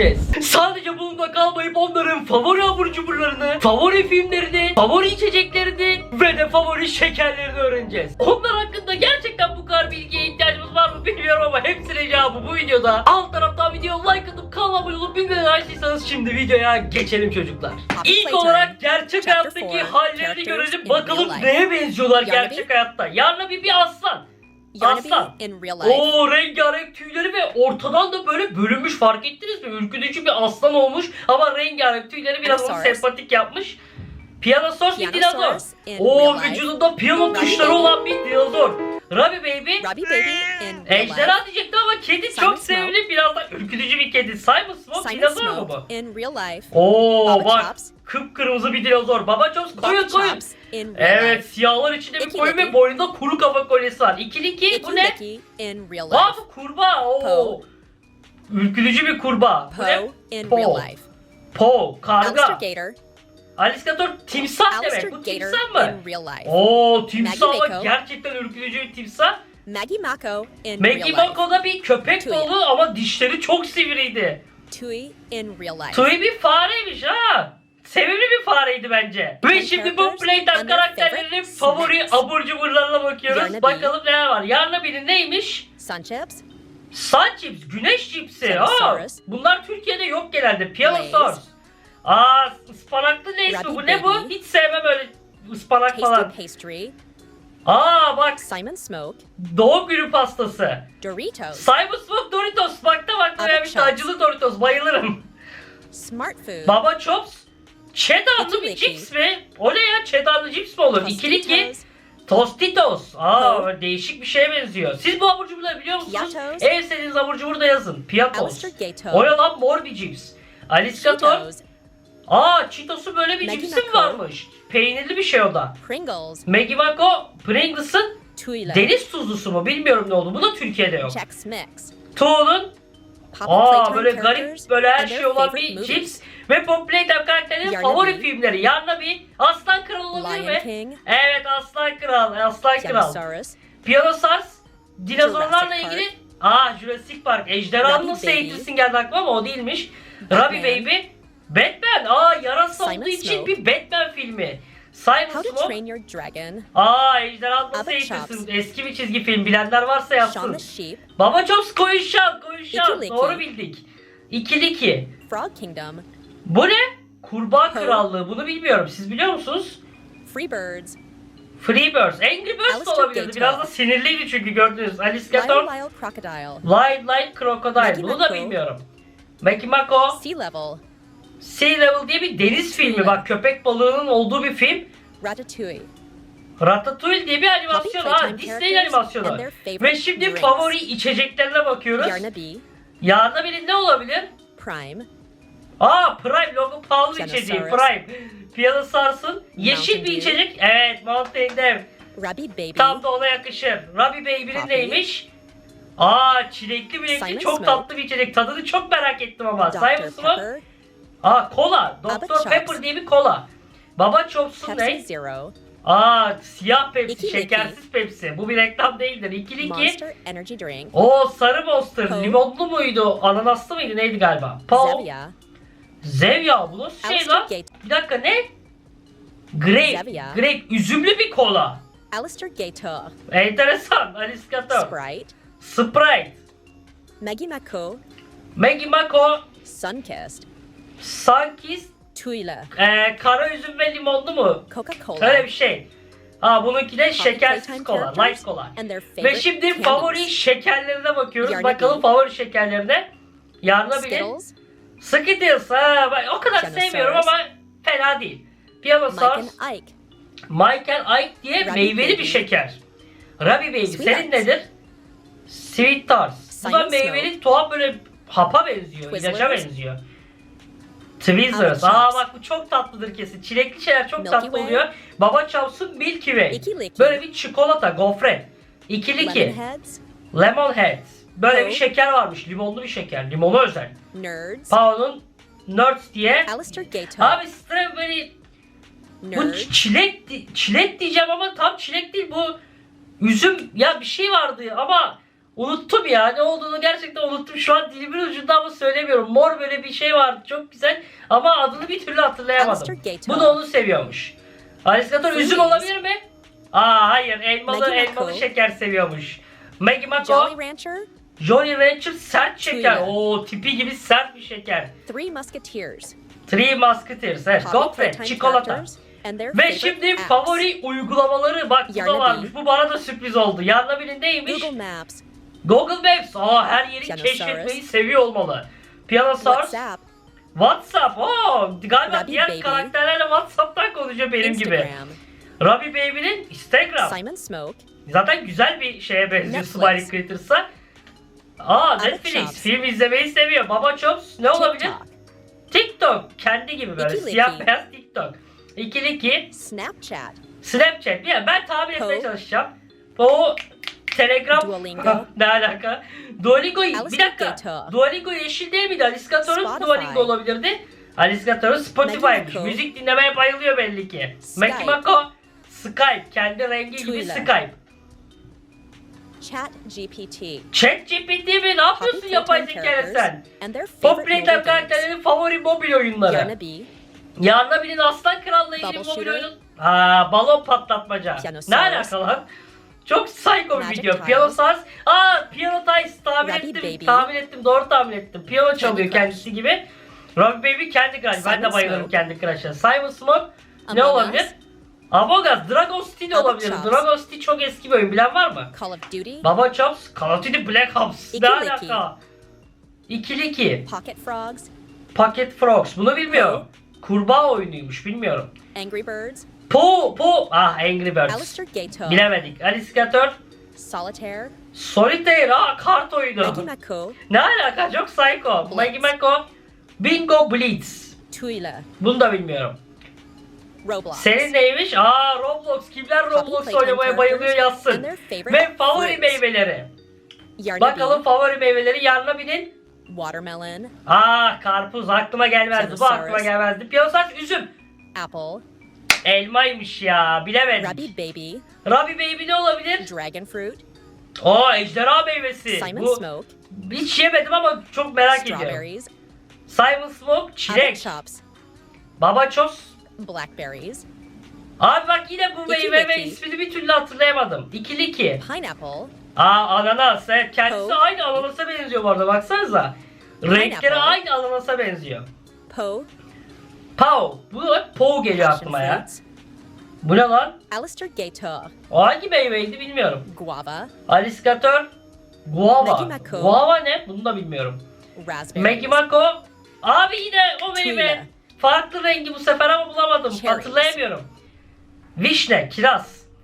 öğreneceğiz. Sadece bununla kalmayıp onların favori abur cuburlarını, favori filmlerini, favori içeceklerini ve de favori şekerlerini öğreneceğiz. Onlar hakkında gerçekten bu kadar bilgiye ihtiyacımız var mı bilmiyorum ama hepsine cevabı bu videoda. Alt taraftan video like atıp kanala abone olup bildirimleri açtıysanız şimdi videoya geçelim çocuklar. İlk olarak gerçek hayattaki hallerini görelim bakalım neye benziyorlar gerçek hayatta. Yarnaby bir aslan. Aslan. in real life. Oo rengarenk tüyleri ve ortadan da böyle bölünmüş fark ettiniz mi? Ürkütücü bir aslan olmuş ama rengarenk tüyleri biraz onu sempatik yapmış. Piyanosaurus bir dinozor. Life. vücudunda piyano tuşları olan bir dinozor. Robbie Baby. Robbie Baby. Ejderha diyecektim ama kedi Simon çok sevimli biraz da ürkütücü bir kedi. Simon Smoke dinozor mu bu? in real life. Oo bak Chops. Kıpkırmızı bir dinozor. Baba Chops koyun koyun. Evet siyahlar içinde bir koyun ve boynunda kuru kafa kolyesi var. İkili ki Icky bu ne? Aa bu kurbağa. Oo. Po. Ürkütücü bir kurbağa. Bu ne? Po. Po, karga. Alistator timsah demek. Bu timsah mı? Oo timsah gerçekten ürkütücü bir timsah. Maggie Mako in Maggie real life. Da bir köpek Tui. balığı ama dişleri çok sivriydi. Tui in real life. Tui bir fareymiş ha. Sevimli bir fareydi bence. Ve şimdi bu Playtime karakterlerinin favori abur cuburlarına bakıyoruz. Bakalım neler var. Yarnaby'nin neymiş? Sun Chips. Sun chips, güneş cipsi. Aa, bunlar Türkiye'de yok genelde. Piyanosaurus. Lay's. Aa, ıspanaklı Lay's mi bu? Ne bu? Hiç sevmem öyle ıspanak falan. Aa bak Simon Smoke. doğum günü pastası. Doritos. Simon Smoke Doritos. Bak da bak böyle bir acılı Doritos. Bayılırım. Smart Food. Baba Chops. Cheddarlı bir cips mi? O ne ya? Cheddarlı cips mi olur? İkili ki. Tostitos. Aa Ho. değişik bir şeye benziyor. Siz bu abur cuburları biliyor musunuz? Piatos. En sevdiğiniz abur cubur da yazın. Piatos. O ne lan mor bir cips. Aliskator. Aa Cheetos'un böyle bir Maggi cipsi mi varmış? Peynirli bir şey o da. Pringles. Maggi Maco Pringles'ın deniz tuzlusu mu bilmiyorum ne oldu. Bu da Türkiye'de yok. Chex Mix. Tuğ'un Pop aa böyle garip böyle her şey olan bir cips. Ve Pop Playtime karakterinin favori filmleri. Yarnaby, Aslan Kral olabilir mi? King. Evet Aslan Kral, Aslan Kral. Piyanosaurus, dinozorlarla ilgili. Aa Jurassic Park. Ejderhanın Robbie nasıl Baby. eğitirsin geldi aklıma ama o değilmiş. Batman. Robbie Baby. Batman. Aa yarasa olduğu için bir Batman filmi. Simon Dragon. Aa ejderhanı nasıl eğitirsin? Eski bir çizgi film. Bilenler varsa Sheep. Baba Chops koyun şan, koyun şan. İkili Doğru bildik. İkili ki. Frog Kingdom. Bu ne? Kurbağa. Krallığı. Bunu bilmiyorum. Siz biliyor musunuz? Freebirds. Freebirds. Angry Birds de olabilirdi. Biraz da sinirliydi çünkü gördünüz. Alice Lyle Gator. Lyle Crocodile. Light Light Crocodile. Bunu da bilmiyorum. Maggie Mako. Sea Level. Sea Level diye bir deniz filmi. Bak köpek balığının olduğu bir film. Ratatouille. Ratatouille diye bir animasyon. Ha Disney animasyonu. Ve şimdi favori içeceklerine bakıyoruz. Yarına biri ne olabilir? Prime. Aa Prime logo pahalı Piyano içeceği. Prime. Piyano Sars'ın yeşil Mountain bir içecek. Evet Mountain Dew. Robbie Baby. Tam da ona yakışır. Robbie Baby'nin neymiş? Aa çilekli milekli Simon çok Smoke. tatlı bir içecek. Tadını çok merak ettim ama. Simon. Smoke. Aa kola. Chops. Pepper diye bir kola. Baba Chops'un ne? Zero. Aa siyah Pepsi, İki şekersiz Pepsi. Bu bir reklam değildir. İkili iki. Monster Energy Drink. Oo sarı Monster. Po. Limonlu muydu? Ananaslı mıydı? Neydi galiba? Pau. Zevia. Zevya. Bu nasıl şey Alistair lan? Bir dakika ne? Grape. Zevia. Grape. Üzümlü bir kola. Alistair Gator. Enteresan. Alice Gator. Sprite. Sprite. Maggie Mako. Maggie Mako. Sunkist. Sunkist. Twi'le. Ee, kara üzüm ve limonlu mu? Coca-Cola. Öyle bir şey. Ha bununki de şekersiz kola. Light kola. Ve şimdi favori şekerlerine bakıyoruz. Yarnaby. Bakalım favori şekerlerine. Yarına bile. Skittles. Ha, ben o kadar Piyanosaurus. sevmiyorum ama fena değil. And Ike. Michael Ike diye Robbie meyveli Baby. bir şeker. Robbie Baby. Sweet Senin Tarts. nedir? Sweet Tarts. Bu da meyveli tuhaf böyle hapa benziyor. İlaca benziyor. Twizzlers. Abi Aa bak bu çok tatlıdır kesin. Çilekli şeyler çok Milky tatlı Way. oluyor. Baba Chops'un Milky Way. Böyle bir çikolata, gofret. İkili ki. Lemon Head. Böyle bir şeker varmış. Limonlu bir şeker. Limonu özel. Nerds. Pao'nun Nerds diye. Alistair Gator. Abi strawberry bu çilek çilek diyeceğim ama tam çilek değil bu üzüm ya bir şey vardı ama Unuttum ya. Ne olduğunu gerçekten unuttum. Şu an dilimin ucunda ama söylemiyorum. Mor böyle bir şey vardı. Çok güzel. Ama adını bir türlü hatırlayamadım. Bu da onu seviyormuş. Alistair üzüm olabilir mi? Aa hayır. Elmalı elmalı şeker seviyormuş. Maggie Mako. Jolly Rancher, Jolly Rancher sert şeker. Oo tipi gibi sert bir şeker. Three Musketeers, Three Musketeers. Evet. Gofret. Çikolata. Ve şimdi favori uygulamaları bak bu da varmış. Bu bana da sürpriz oldu. Yarın bir neymiş? Google Maps, Google Maps. Aa her yeri keşfetmeyi seviyor olmalı. Pianosaurus. WhatsApp, WhatsApp. Oo, galiba Rabbi diğer Baby. karakterlerle WhatsApp'tan konuşuyor benim gibi. Instagram, Robbie Baby'nin Instagram. Simon Smoke, Zaten güzel bir şeye benziyor Netflix. Smiley Critters'a. Aa Alex Netflix Shops. film izlemeyi seviyor. Baba Chops ne olabilir? TikTok, TikTok. Kendi gibi böyle İkili siyah iki. beyaz TikTok. İkili ki Snapchat, Snapchat. Ya ben tahmin etmeye çalışacağım. O Telegram ne alaka? Duolingo bir dakika. Duolingo yeşil değil miydi? Aliskator'un Spotify. Duolingo olabilirdi. Aliskator'un Spotify'mış. Müzik dinlemeye bayılıyor belli ki. Skype. Maki Mako Skype. Kendi rengi gibi. Skype. Chat GPT, Chat GPT mi? Ne yapıyorsun yapay zekayla sen? Pop Playtime karakterlerin favori mobil oyunları. Yarna Bee, Yarın birinin Aslan Kral'la ilgili mobil Shooter. oyunu. Ha balon patlatmaca. Ne alaka lan? Çok psycho bir Magic video. Tiles. Piyano Stars. Aa Piano Tiles tahmin Rabbit ettim. Baby. Tahmin ettim. Doğru tahmin ettim. Piyano çalıyor Crush. kendisi gibi. Robbie Baby Candy Crush. ben de bayılırım Smoke. Candy Crush'a. Simon Smoke ne Among olabilir? Us. Among Us. Dragon City de Baba olabilir. Chops. Dragon City çok eski bir oyun. Bilen var mı? Call of Duty, Baba Chops. Call of Duty Black Ops. Ne İkili alaka? İkili iki. Pocket Frogs, Pocket Frogs. Bunu bilmiyorum. Kurbağa oyunuymuş. Bilmiyorum. Angry Birds, Po Po ah Angry Birds. Gator, Bilemedik. Aliskator, Solitaire, Solitaire ha kart oyunu. Maggie Mako, ne alaka çok psycho. Blitz. Maggie Mako, Bingo Blitz. Twyla, Bunu da bilmiyorum. Roblox. Senin neymiş? Aa Roblox. Kimler Roblox oynamaya bayılıyor yazsın. Ve favori meyveleri. Yarna Bakalım favori meyveleri yarına binin. Watermelon, Aa karpuz aklıma gelmezdi. Bu aklıma gelmezdi. Piyasas üzüm. Apple, Elmaymış ya bilemedik. Rabbi Baby, Rabbi Baby ne olabilir? Dragon Fruit, Aa ejderha meyvesi. Simon Bu Smoke, hiç yemedim ama çok merak ediyorum. Simon Smoke çilek. Chops, Baba Chos. Blackberries, Abi bak yine bu meyve ve ismini bir türlü hatırlayamadım. İkili iki. Pineapple, Aa ananas. Evet kendisi Coke. aynı ananasa benziyor bu arada baksanıza. Renkleri aynı ananasa benziyor. Poe, Pau. Bu hep Pau geliyor aklıma ya. Bu ne lan? Alistair Gator, O hangi meyveydi bilmiyorum. Guava, Aliskator. Guava. Guava ne? Bunu da bilmiyorum. Maggie Mako. Abi yine o meyve. Farklı rengi bu sefer ama bulamadım. Cherries. Hatırlayamıyorum. Vişne, kiraz.